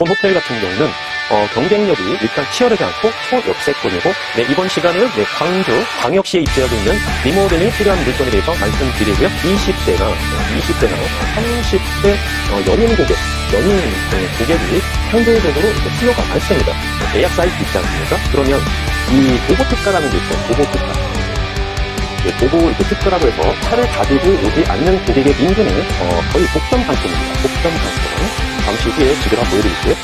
본 호텔 같은 경우는 어, 경쟁력이 일단 치열하지 않고 초역세권이고 네, 이번 시간에는 네, 광주 광역시에 입지하고 있는 리모델링이 필요한 물건에 대해서 말씀드리고요. 20대나 20대나 30대 어, 연인 고객, 연인 어, 고객이 상대적으로 이렇게 수요가 많습니다. 예약 사이트 있지 않습니까? 그러면 이 보고 특가라는 게 있어요. 보고 특가. 예, 보고 이렇게 특가라고 해서 차를 가지고 오지 않는 고객의 인구는 어, 거의 독점 상품입니다. 독점 상품. 잠시 후에 지도를 한번 보여드릴게요.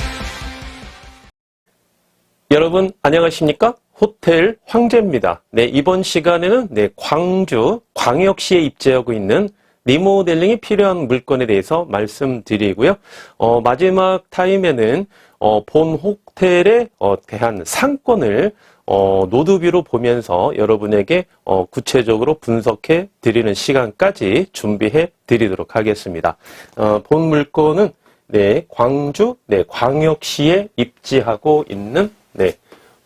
여러분 안녕하십니까? 호텔 황제입니다. 네, 이번 시간에는 네, 광주 광역시에 입지하고 있는 리모델링이 필요한 물건에 대해서 말씀드리고요. 어, 마지막 타임에는 어, 본 호텔에 어, 대한 상권을 어, 노드뷰로 보면서 여러분에게 어, 구체적으로 분석해 드리는 시간까지 준비해 드리도록 하겠습니다. 어, 본 물건은 네, 광주 네, 광역시에 입지하고 있는 네,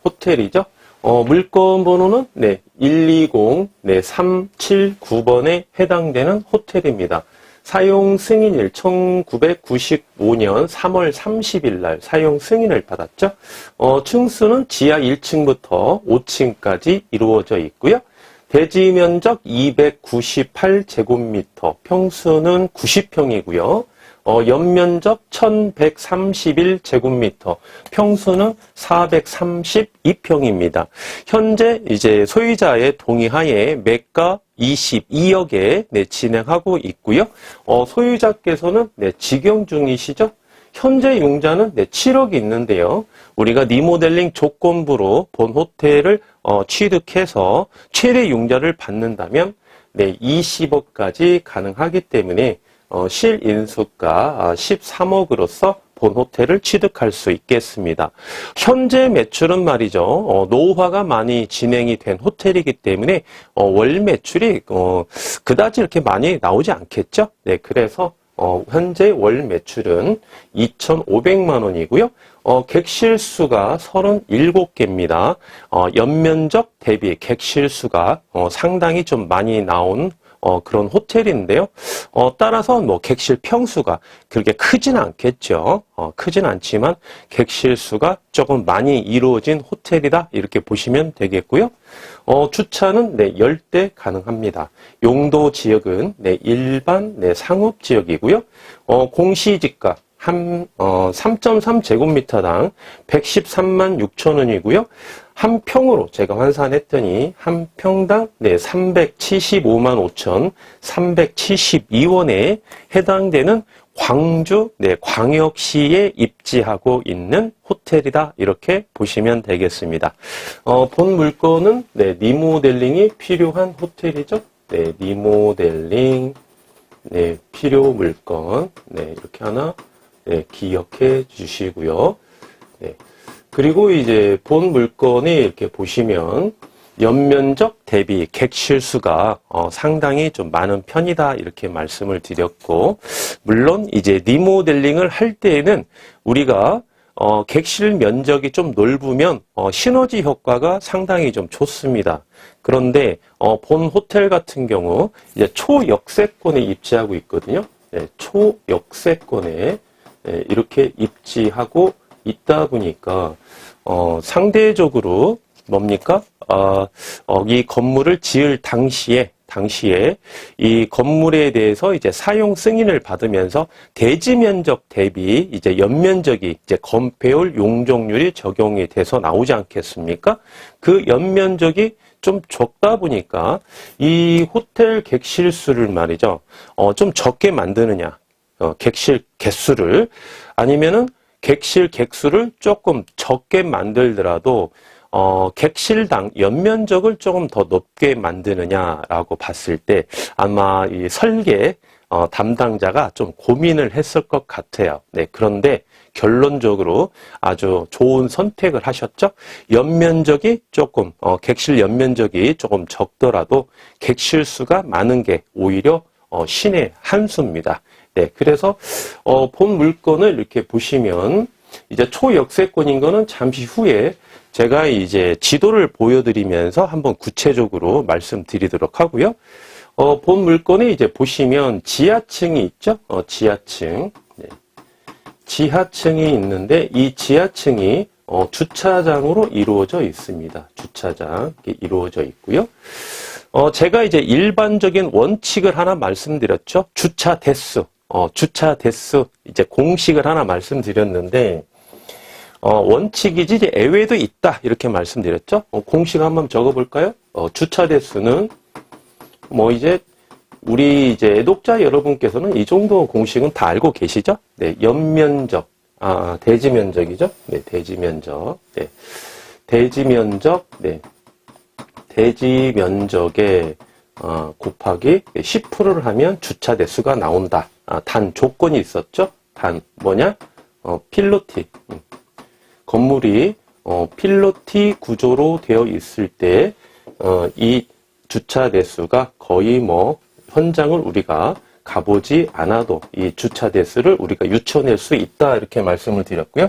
호텔이죠. 어, 물건 번호는 네, 120, 네, 379번에 해당되는 호텔입니다. 사용 승인일 1995년 3월 30일 날 사용 승인을 받았죠. 어, 층수는 지하 1층부터 5층까지 이루어져 있고요. 대지 면적 298제곱미터, 평수는 90평이고요. 어, 연면적 1131제곱미터, 평수는 432평입니다. 현재 이제 소유자의 동의하에 매가 22억에 네, 진행하고 있고요. 어, 소유자께서는 네, 직영 중이시죠? 현재 융자는 네, 7억이 있는데요. 우리가 리모델링 조건부로 본 호텔을 어, 취득해서 최대 융자를 받는다면 네, 20억까지 가능하기 때문에 어, 실인수가 13억으로서 본 호텔을 취득할 수 있겠습니다. 현재 매출은 말이죠. 어, 노후화가 많이 진행이 된 호텔이기 때문에 어, 월 매출이 어, 그다지 이렇게 많이 나오지 않겠죠. 네, 그래서 어, 현재 월 매출은 2,500만 원이고요. 어, 객실 수가 37개입니다. 어, 연면적 대비 객실 수가 어, 상당히 좀 많이 나온 어, 그런 호텔인데요. 어, 따라서 뭐 객실 평수가 그렇게 크진 않겠죠. 어, 크진 않지만 객실 수가 조금 많이 이루어진 호텔이다. 이렇게 보시면 되겠고요. 어, 주차는 네, 10대 가능합니다. 용도 지역은 네, 일반 네, 상업 지역이고요. 어, 공시지가 한, 어, 3.3제곱미터당 113만 6천 원이고요. 한 평으로 제가 환산했더니 한 평당 네, 375만 5천 372원에 해당되는 광주 네, 광역시에 입지하고 있는 호텔이다 이렇게 보시면 되겠습니다. 어, 본 물건은 네, 리모델링이 필요한 호텔이죠. 네, 리모델링 네, 필요 물건 네, 이렇게 하나 네, 기억해 주시고요. 네. 그리고 이제 본 물건이 이렇게 보시면 연면적 대비 객실 수가 어, 상당히 좀 많은 편이다 이렇게 말씀을 드렸고 물론 이제 리모델링을 할 때에는 우리가 어, 객실 면적이 좀 넓으면 어, 시너지 효과가 상당히 좀 좋습니다. 그런데 어, 본 호텔 같은 경우 이제 초역세권에 입지하고 있거든요. 네, 초역세권에 네, 이렇게 입지하고 있다 보니까 어, 상대적으로 뭡니까? 어, 어, 이 건물을 지을 당시에 당시에 이 건물에 대해서 이제 사용 승인을 받으면서 대지 면적 대비 이제 연면적이 이제 건폐율 용적률이 적용이 돼서 나오지 않겠습니까? 그 연면적이 좀 적다 보니까 이 호텔 객실 수를 말이죠. 어, 좀 적게 만드느냐. 어, 객실 개수를 아니면은 객실 객수를 조금 적게 만들더라도 어, 객실당 연면적을 조금 더 높게 만드느냐라고 봤을 때 아마 이 설계 어, 담당자가 좀 고민을 했을 것 같아요. 네, 그런데 결론적으로 아주 좋은 선택을 하셨죠. 연면적이 조금 어, 객실 연면적이 조금 적더라도 객실 수가 많은 게 오히려 어, 신의 한 수입니다. 네, 그래서 어, 본 물건을 이렇게 보시면 이제 초역세권인 거는 잠시 후에 제가 이제 지도를 보여드리면서 한번 구체적으로 말씀드리도록 하고요. 어, 본 물건에 이제 보시면 지하층이 있죠? 어, 지하층. 네. 지하층이 있는데 이 지하층이 어, 주차장으로 이루어져 있습니다. 주차장 이루어져 있고요. 어, 제가 이제 일반적인 원칙을 하나 말씀드렸죠. 주차 대수, 어, 주차 대수 이제 공식을 하나 말씀드렸는데 어, 원칙이지 이제 예외도 있다 이렇게 말씀드렸죠. 어, 공식 한번 적어볼까요? 어, 주차 대수는 뭐 이제 우리 이제 애독자 여러분께서는 이 정도 공식은 다 알고 계시죠? 네, 연면적, 아, 대지 면적이죠? 네, 대지 면적, 네, 대지 면적, 네, 대지 면적에 어, 곱하기 10%를 하면 주차 대수가 나온다. 아, 단 조건이 있었죠? 단 뭐냐? 어, 필로티. 음. 건물이 어, 필로티 구조로 되어 있을 때, 어, 이 주차 대수가 거의 뭐 현장을 우리가 가보지 않아도 이 주차 대수를 우리가 유쳐낼 수 있다 이렇게 말씀을 드렸고요.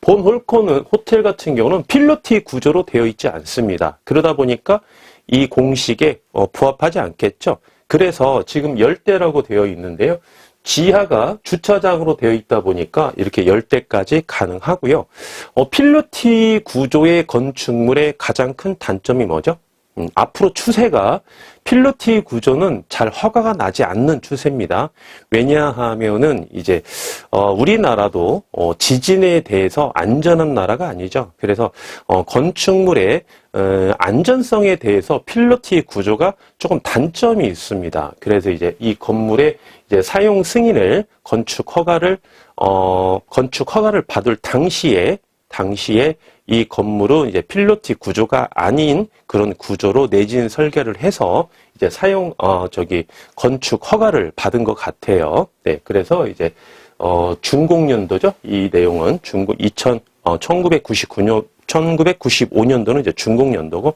본 홀코는 호텔 같은 경우는 필로티 구조로 되어 있지 않습니다. 그러다 보니까 이 공식에 어, 부합하지 않겠죠. 그래서 지금 열대라고 되어 있는데요. 지하가 주차장으로 되어 있다 보니까 이렇게 열대까지 가능하고요. 어, 필로티 구조의 건축물의 가장 큰 단점이 뭐죠? 음, 앞으로 추세가 필로티 구조는 잘 허가가 나지 않는 추세입니다. 왜냐하면은 이제 어, 우리나라도 어, 지진에 대해서 안전한 나라가 아니죠. 그래서 어, 건축물의 어, 안전성에 대해서 필로티 구조가 조금 단점이 있습니다. 그래서 이제 이 건물의 이제 사용 승인을 건축 허가를 어, 건축 허가를 받을 당시에 당시에 이 건물은 이제 필로티 구조가 아닌 그런 구조로 내진 설계를 해서 이제 사용 어 저기 건축 허가를 받은 것 같아요. 네, 그래서 이제 어 준공연도죠. 이 내용은 준공 2000 어, 1999년 1995년도는 이제 준공연도고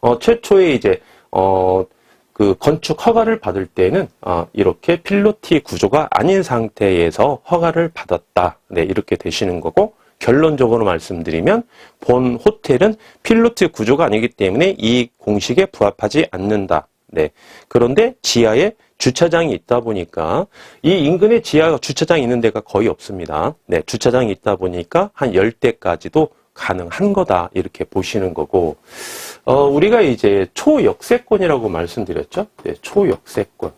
어 최초에 이제 어 그 건축 허가를 받을 때는 어, 이렇게 필로티 구조가 아닌 상태에서 허가를 받았다. 네, 이렇게 되시는 거고 결론적으로 말씀드리면 본 호텔은 필로티 구조가 아니기 때문에 이 공식에 부합하지 않는다. 네. 그런데 지하에 주차장이 있다 보니까 이 인근에 지하 주차장이 있는 데가 거의 없습니다. 네. 주차장이 있다 보니까 한 10대까지도 가능한 거다. 이렇게 보시는 거고, 어, 우리가 이제 초역세권이라고 말씀드렸죠? 네. 초역세권.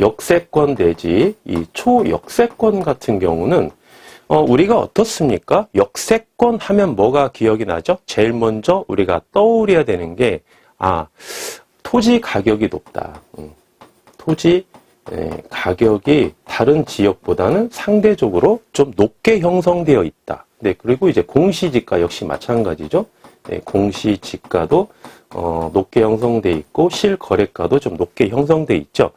역세권 대지 이 초역세권 같은 경우는 어, 우리가 어떻습니까? 역세권 하면 뭐가 기억이 나죠? 제일 먼저 우리가 떠올려야 되는 게, 아, 토지 가격이 높다. 음, 토지 예, 가격이 다른 지역보다는 상대적으로 좀 높게 형성되어 있다. 네, 그리고 이제 공시지가 역시 마찬가지죠. 네, 공시지가도 어, 높게 형성돼 있고 실거래가도 좀 높게 형성돼 있죠.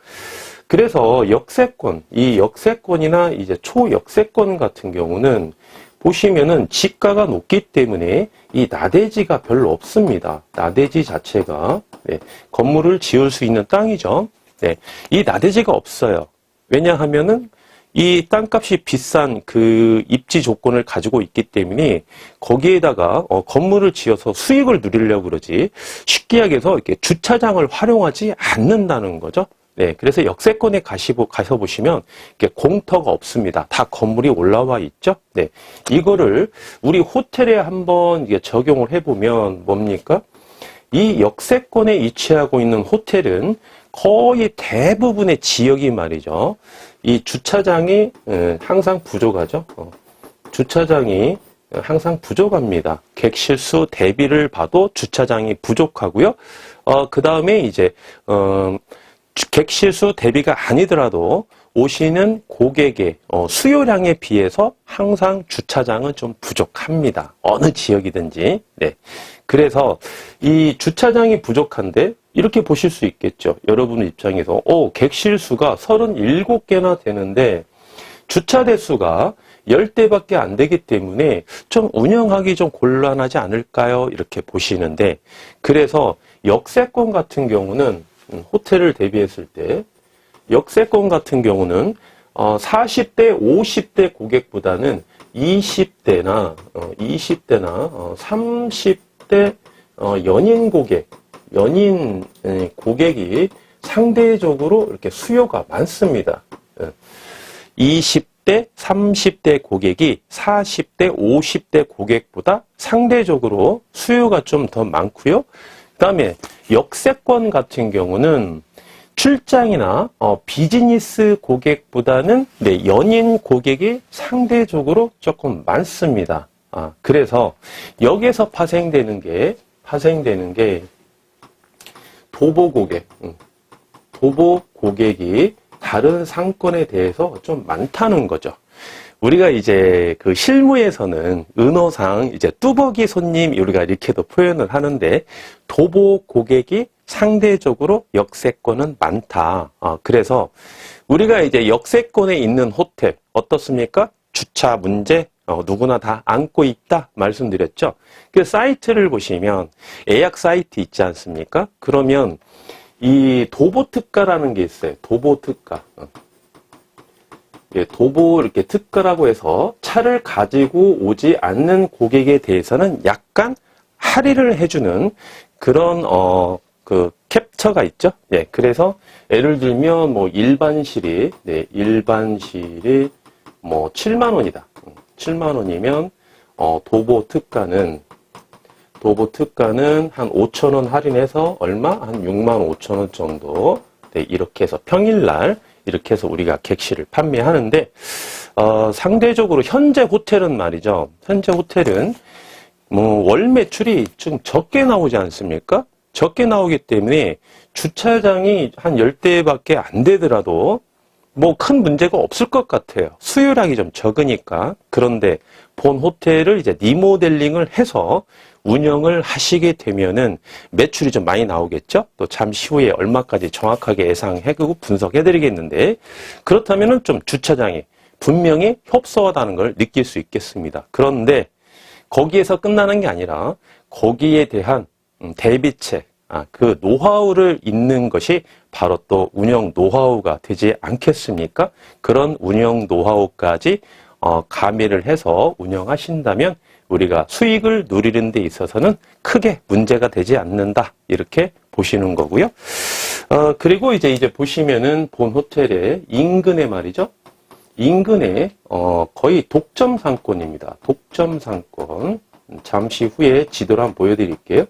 그래서 역세권, 이 역세권이나 이제 초역세권 같은 경우는 보시면은 지가가 높기 때문에 이 나대지가 별로 없습니다. 나대지 자체가 네, 건물을 지을 수 있는 땅이죠. 네, 이 나대지가 없어요. 왜냐하면은 이 땅값이 비싼 그 입지 조건을 가지고 있기 때문에 거기에다가 어, 건물을 지어서 수익을 누리려고 그러지 쉽게 얘기해서 이렇게 주차장을 활용하지 않는다는 거죠. 네, 그래서 역세권에 가시고 가서 보시면 이게 공터가 없습니다. 다 건물이 올라와 있죠. 네, 이거를 우리 호텔에 한번 적용을 해보면 뭡니까? 이 역세권에 위치하고 있는 호텔은 거의 대부분의 지역이 말이죠. 이 주차장이 에, 항상 부족하죠. 어, 주차장이 항상 부족합니다. 객실수 대비를 봐도 주차장이 부족하고요. 어, 그 다음에 이제, 어, 객실수 대비가 아니더라도 오시는 고객의 어, 수요량에 비해서 항상 주차장은 좀 부족합니다. 어느 지역이든지. 네. 그래서 이 주차장이 부족한데 이렇게 보실 수 있겠죠. 여러분 입장에서 오, 객실수가 37개나 되는데 주차 대수가 10대밖에 안 되기 때문에 좀 운영하기 좀 곤란하지 않을까요? 이렇게 보시는데 그래서 역세권 같은 경우는 음, 호텔을 대비했을 때 역세권 같은 경우는 어, 40대, 50대 고객보다는 20대나 어, 20대나 어, 30대 어, 연인 고객, 연인 에, 고객이 상대적으로 이렇게 수요가 많습니다. 예. 20대, 20대, 30대 고객이 40대, 50대 고객보다 상대적으로 수요가 좀 더 많고요. 그다음에 역세권 같은 경우는 출장이나 어, 비즈니스 고객보다는 네, 연인 고객이 상대적으로 조금 많습니다. 아, 그래서 여기에서 파생되는 게 파생되는 게 도보 고객, 음, 도보 고객이 다른 상권에 대해서 좀 많다는 거죠. 우리가 이제 그 실무에서는 은어상 이제 뚜벅이 손님 우리가 이렇게도 표현을 하는데 도보 고객이 상대적으로 역세권은 많다. 어, 그래서 우리가 이제 역세권에 있는 호텔 어떻습니까? 주차 문제 어, 누구나 다 안고 있다 말씀드렸죠. 그 사이트를 보시면 예약 사이트 있지 않습니까? 그러면 이 도보 특가라는 게 있어요. 도보 특가. 어. 예, 도보 이렇게 특가라고 해서 차를 가지고 오지 않는 고객에 대해서는 약간 할인을 해주는 그런 어 그 캡처가 있죠. 예, 그래서 예를 들면 뭐 일반실이 네, 일반실이 뭐 7만 원이다. 7만 원이면 어 도보 특가는 도보 특가는 한 5천 원 할인해서 얼마? 한 6만 5천 원 정도. 네, 이렇게 해서 평일날 이렇게 해서 우리가 객실을 판매하는데 어, 상대적으로 현재 호텔은 말이죠. 현재 호텔은 뭐 월 매출이 좀 적게 나오지 않습니까? 적게 나오기 때문에 주차장이 한 10대밖에 안 되더라도 뭐 큰 문제가 없을 것 같아요. 수요량이 좀 적으니까. 그런데 본 호텔을 이제 리모델링을 해서 운영을 하시게 되면은 매출이 좀 많이 나오겠죠? 또 잠시 후에 얼마까지 정확하게 예상해고 분석해 드리겠는데 그렇다면은 좀 주차장이 분명히 협소하다는 걸 느낄 수 있겠습니다. 그런데 거기에서 끝나는 게 아니라 거기에 대한 음, 대비책, 아, 그 노하우를 잇는 것이 바로 또 운영 노하우가 되지 않겠습니까? 그런 운영 노하우까지 어, 가미를 해서 운영하신다면 우리가 수익을 누리는 데 있어서는 크게 문제가 되지 않는다. 이렇게 보시는 거고요. 어, 그리고 이제 이제 보시면은 본 호텔의 인근에 말이죠. 인근에 어, 거의 독점 상권입니다. 독점 상권. 잠시 후에 지도를 한번 보여드릴게요.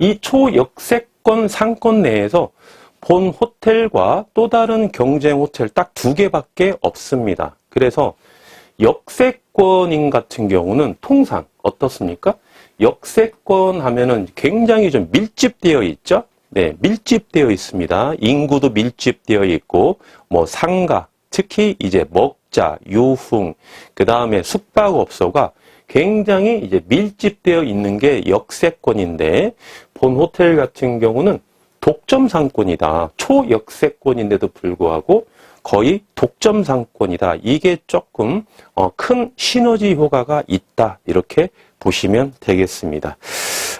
이 초역세권 상권 내에서 본 호텔과 또 다른 경쟁 호텔 딱 두 개밖에 없습니다. 그래서 역세권인 같은 경우는 통상 어떻습니까? 역세권 하면은 굉장히 좀 밀집되어 있죠? 네, 밀집되어 있습니다. 인구도 밀집되어 있고, 뭐 상가, 특히 이제 먹자, 유흥, 그 다음에 숙박업소가 굉장히 이제 밀집되어 있는 게 역세권인데, 본 호텔 같은 경우는 독점 상권이다. 초역세권인데도 불구하고 거의 독점 상권이다. 이게 조금 어, 큰 시너지 효과가 있다. 이렇게 보시면 되겠습니다.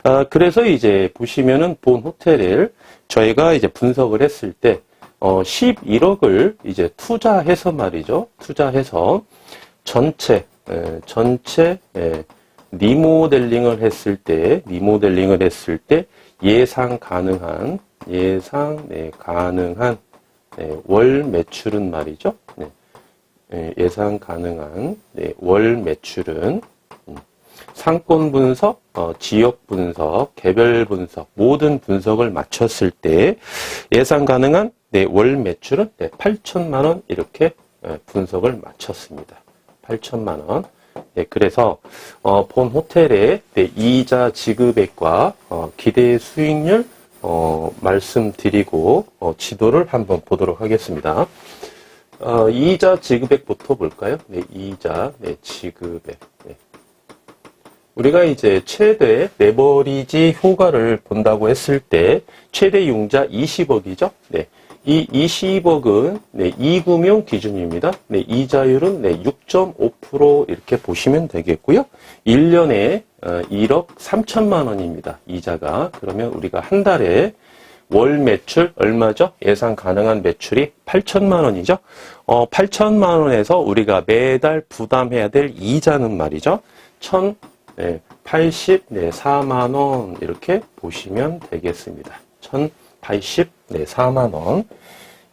아, 그래서 이제 보시면은 본 호텔을 저희가 이제 분석을 했을 때 어, 11억을 이제 투자해서 말이죠. 투자해서 전체 에, 전체 에, 리모델링을 했을 때 리모델링을 했을 때 예상 가능한 예상 네, 가능한 네, 월 매출은 말이죠. 네, 네, 예상 가능한 네, 월 매출은 음, 상권 분석, 어, 지역 분석, 개별 분석 모든 분석을 마쳤을 때 예상 가능한 네, 월 매출은 네, 8천만 원 이렇게 예, 분석을 마쳤습니다. 8천만 원. 네, 그래서 어, 본 호텔의 네, 이자 지급액과 어, 기대 수익률 어, 말씀드리고 어, 지도를 한번 보도록 하겠습니다. 어, 이자 지급액부터 볼까요? 네, 이자 네, 지급액. 네. 우리가 이제 최대 레버리지 효과를 본다고 했을 때 최대 융자 20억이죠. 네. 이 20억은 네, 이금융 기준입니다. 네, 이자율은 네, 6.5% 이렇게 보시면 되겠고요. 1년에 1억 어, 3천만 원입니다. 이자가. 그러면 우리가 한 달에 월 매출 얼마죠? 예상 가능한 매출이 8천만 원이죠. 어, 8천만 원에서 우리가 매달 부담해야 될 이자는 말이죠. 1,084만 원 이렇게 보시면 되겠습니다. 1,084만 원.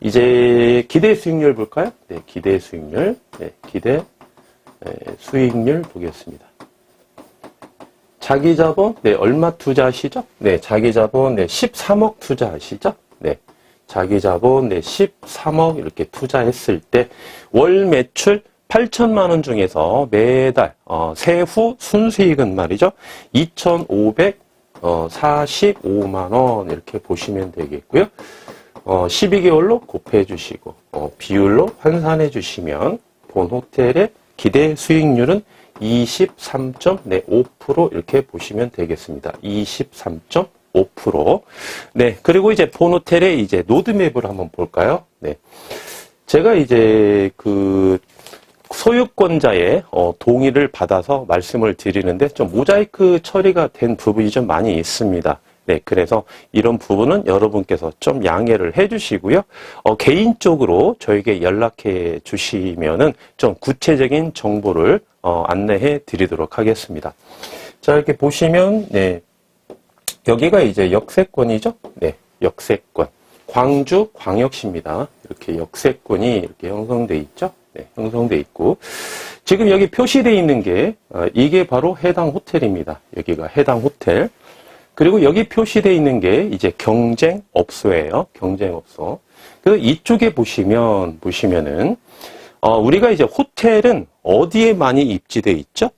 이제 기대 수익률 볼까요? 네, 기대 수익률. 네, 기대 네, 수익률 보겠습니다. 자기 자본, 네, 얼마 투자하시죠? 네, 자기 자본, 네, 13억 투자하시죠? 네, 자기 자본, 네, 13억 이렇게 투자했을 때 월 매출 8천만 원 중에서 매달 어, 세후 순수익은 말이죠. 2,545만 원 이렇게 보시면 되겠고요. 어, 12개월로 곱해 주시고 어, 비율로 환산해 주시면 본 호텔의 기대 수익률은 23.5% 이렇게 보시면 되겠습니다. 23.5%. 네. 그리고 이제 본 호텔의 이제 로드맵을 한번 볼까요? 네. 제가 이제 그 소유권자의 어, 동의를 받아서 말씀을 드리는데 좀 모자이크 처리가 된 부분이 좀 많이 있습니다. 네, 그래서 이런 부분은 여러분께서 좀 양해를 해주시고요. 어, 개인적으로 저에게 연락해 주시면은 좀 구체적인 정보를 어, 안내해 드리도록 하겠습니다. 자, 이렇게 보시면, 네. 여기가 이제 역세권이죠? 네, 역세권. 광주 광역시입니다. 이렇게 역세권이 이렇게 형성돼 있죠? 네, 형성돼 있고. 지금 여기 표시되어 있는 게, 어, 이게 바로 해당 호텔입니다. 여기가 해당 호텔. 그리고 여기 표시되어 있는 게 이제 경쟁업소예요. 경쟁업소. 그 이쪽에 보시면, 보시면은, 어, 우리가 이제 호텔은 어디에 많이 입지돼 있죠?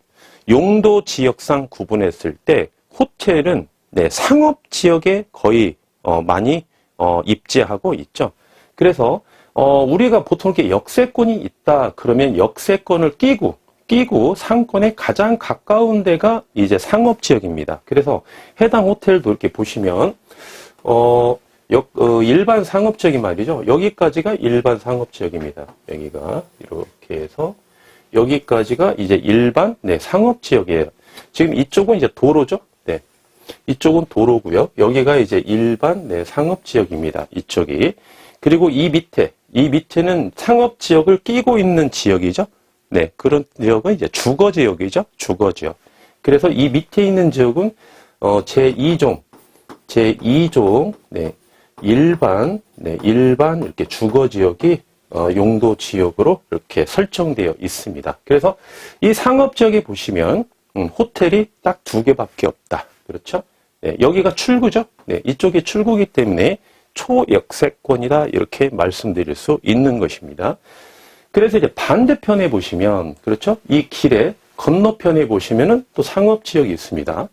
용도 지역상 구분했을 때 호텔은 네, 상업 지역에 거의 어, 많이 어, 입지하고 있죠. 그래서 어, 우리가 보통 이렇게 역세권이 있다 그러면 역세권을 끼고 끼고 상권에 가장 가까운 데가 이제 상업 지역입니다. 그래서 해당 호텔도 이렇게 보시면 어, 역, 어, 일반 상업 지역이 말이죠. 여기까지가 일반 상업 지역입니다. 여기가 이렇게 해서 여기까지가 이제 일반 네, 상업 지역이에요. 지금 이쪽은 이제 도로죠. 네. 이쪽은 도로고요. 여기가 이제 일반 네, 상업 지역입니다. 이쪽이. 그리고 이 밑에 이 밑에는 상업 지역을 끼고 있는 지역이죠. 네. 그런 지역은 이제 주거 지역이죠. 주거 지역. 그래서 이 밑에 있는 지역은 어, 제2종 제2종 네. 일반 네, 일반 이렇게 주거 지역이 어, 용도 지역으로 이렇게 설정되어 있습니다. 그래서 이 상업 지역에 보시면 음, 호텔이 딱 두 개밖에 없다. 그렇죠? 네, 여기가 출구죠. 네, 이쪽이 출구기 때문에 초역세권이다 이렇게 말씀드릴 수 있는 것입니다. 그래서 이제 반대편에 보시면 그렇죠? 이 길의 건너편에 보시면은 또 상업 지역이 있습니다.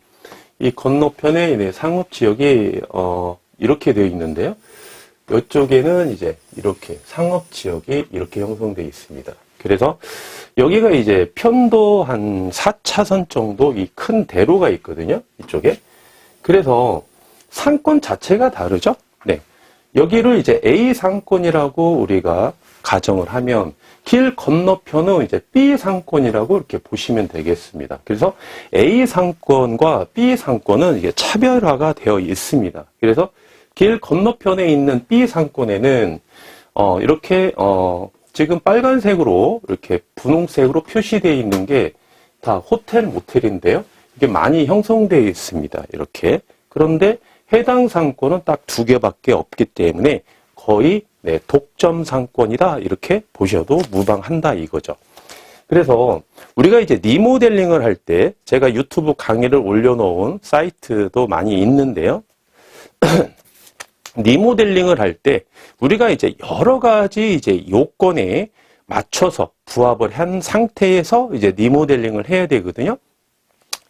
이 건너편에 네, 상업 지역이 어, 이렇게 되어 있는데요. 이쪽에는 이제 이렇게 상업 지역이 이렇게 형성되어 있습니다. 그래서 여기가 이제 편도 한 4차선 정도 이 큰 대로가 있거든요. 이쪽에. 그래서 상권 자체가 다르죠? 네. 여기를 이제 A 상권이라고 우리가 가정을 하면 길 건너편은 이제 B 상권이라고 이렇게 보시면 되겠습니다. 그래서 A 상권과 B 상권은 이게 차별화가 되어 있습니다. 그래서 길 건너편에 있는 B 상권에는 어, 이렇게 어, 지금 빨간색으로 이렇게 분홍색으로 표시되어 있는 게 다 호텔 모텔인데요. 이게 많이 형성되어 있습니다. 이렇게 그런데 해당 상권은 딱 두 개밖에 없기 때문에 거의 네, 독점 상권이다 이렇게 보셔도 무방한다 이거죠. 그래서 우리가 이제 리모델링을 할 때 제가 유튜브 강의를 올려놓은 사이트도 많이 있는데요. 리모델링을 할 때 우리가 이제 여러 가지 이제 요건에 맞춰서 부합을 한 상태에서 이제 리모델링을 해야 되거든요.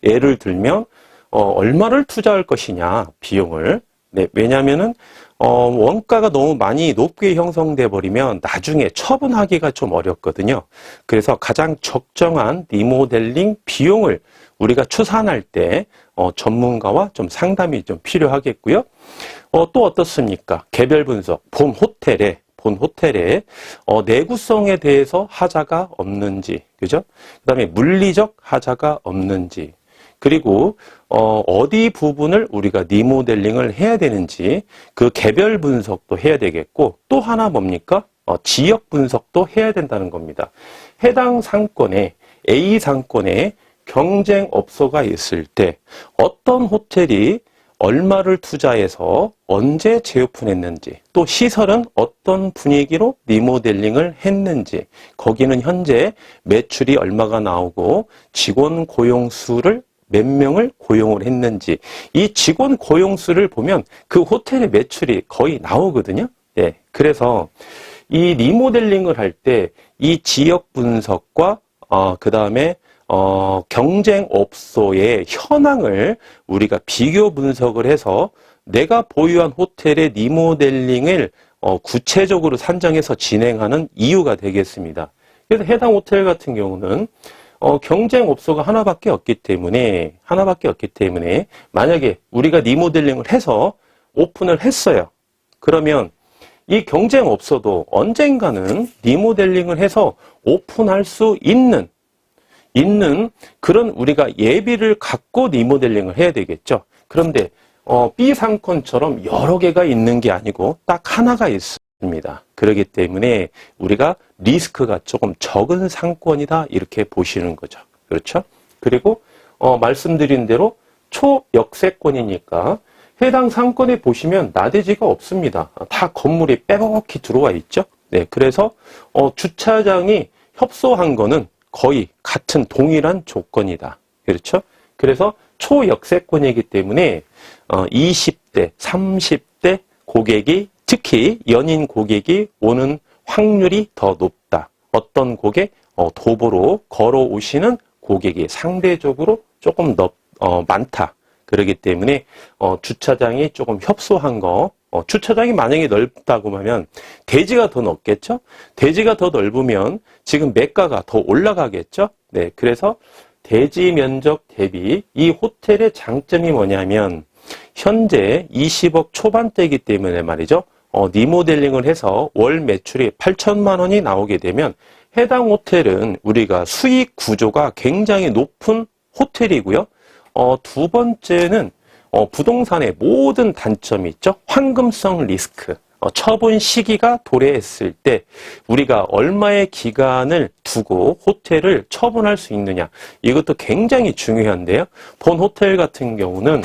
예를 들면 어, 얼마를 투자할 것이냐 비용을 네, 왜냐하면은 어, 원가가 너무 많이 높게 형성돼 버리면 나중에 처분하기가 좀 어렵거든요. 그래서 가장 적정한 리모델링 비용을 우리가 추산할 때 어, 전문가와 좀 상담이 좀 필요하겠고요. 어, 또 어떻습니까? 개별 분석, 본 호텔에 본 호텔에 어, 내구성에 대해서 하자가 없는지, 그죠? 그 다음에 물리적 하자가 없는지, 그리고 어, 어디 부분을 우리가 리모델링을 해야 되는지 그 개별 분석도 해야 되겠고 또 하나 뭡니까? 어, 지역 분석도 해야 된다는 겁니다. 해당 상권에 A 상권에 경쟁 업소가 있을 때 어떤 호텔이 얼마를 투자해서 언제 재오픈했는지, 또 시설은 어떤 분위기로 리모델링을 했는지, 거기는 현재 매출이 얼마가 나오고 직원 고용 수를 몇 명을 고용을 했는지, 이 직원 고용 수를 보면 그 호텔의 매출이 거의 나오거든요. 예. 그래서 이 리모델링을 할 때 이 지역 분석과 어, 그 다음에 어, 경쟁 업소의 현황을 우리가 비교 분석을 해서 내가 보유한 호텔의 리모델링을 어, 구체적으로 산정해서 진행하는 이유가 되겠습니다. 그래서 해당 호텔 같은 경우는 어, 경쟁 업소가 하나밖에 없기 때문에 하나밖에 없기 때문에 만약에 우리가 리모델링을 해서 오픈을 했어요. 그러면 이 경쟁 업소도 언젠가는 리모델링을 해서 오픈할 수 있는 있는 그런 우리가 예비를 갖고 리모델링을 해야 되겠죠. 그런데 어, B 상권처럼 여러 개가 있는 게 아니고 딱 하나가 있 습니다. 그렇기 때문에 우리가 리스크가 조금 적은 상권이다 이렇게 보시는 거죠. 그렇죠? 그리고 어, 말씀드린 대로 초역세권이니까 해당 상권에 보시면 나대지가 없습니다. 다 건물이 빼곡히 들어와 있죠. 네, 그래서 어, 주차장이 협소한 거는 거의 같은 동일한 조건이다. 그렇죠? 그래서 초역세권이기 때문에 어, 20대, 30대 고객이 특히 연인 고객이 오는 확률이 더 높다. 어떤 고객? 어, 도보로 걸어오시는 고객이 상대적으로 조금 더 어, 많다. 그러기 때문에 어, 주차장이 조금 협소한 거, 어, 주차장이 만약에 넓다고 하면 대지가 더 넓겠죠? 대지가 더 넓으면 지금 매가가 더 올라가겠죠? 네, 그래서 대지 면적 대비 이 호텔의 장점이 뭐냐면 현재 20억 초반대이기 때문에 말이죠. 어, 리모델링을 해서 월 매출이 8천만 원이 나오게 되면 해당 호텔은 우리가 수익 구조가 굉장히 높은 호텔이고요. 어, 두 번째는 어, 부동산의 모든 단점이 있죠. 황금성 리스크. 어, 처분 시기가 도래했을 때 우리가 얼마의 기간을 두고 호텔을 처분할 수 있느냐. 이것도 굉장히 중요한데요. 본 호텔 같은 경우는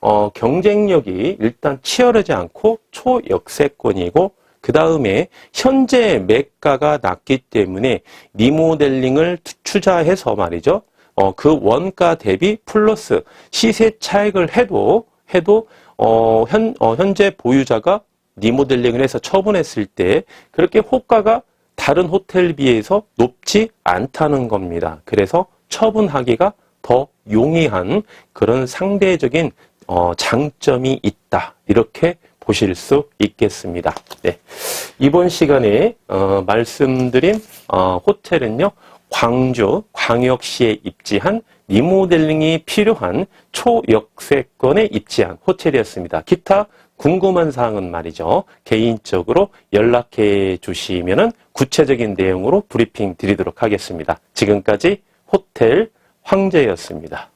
어, 경쟁력이 일단 치열하지 않고 초역세권이고 그 다음에 현재 매가가 낮기 때문에 리모델링을 투자해서 말이죠. 어, 그 원가 대비 플러스 시세 차익을 해도 해도 어, 현, 어, 현재 보유자가 리모델링을 해서 처분했을 때 그렇게 호가가 다른 호텔 비해서 높지 않다는 겁니다. 그래서 처분하기가 더 용이한 그런 상대적인 어, 장점이 있다. 이렇게 보실 수 있겠습니다. 네. 이번 시간에 어, 말씀드린 어, 호텔은요. 광주 광역시에 입지한 리모델링이 필요한 초역세권에 입지한 호텔이었습니다. 기타 궁금한 사항은 말이죠. 개인적으로 연락해 주시면 구체적인 내용으로 브리핑 드리도록 하겠습니다. 지금까지 호텔 황제였습니다.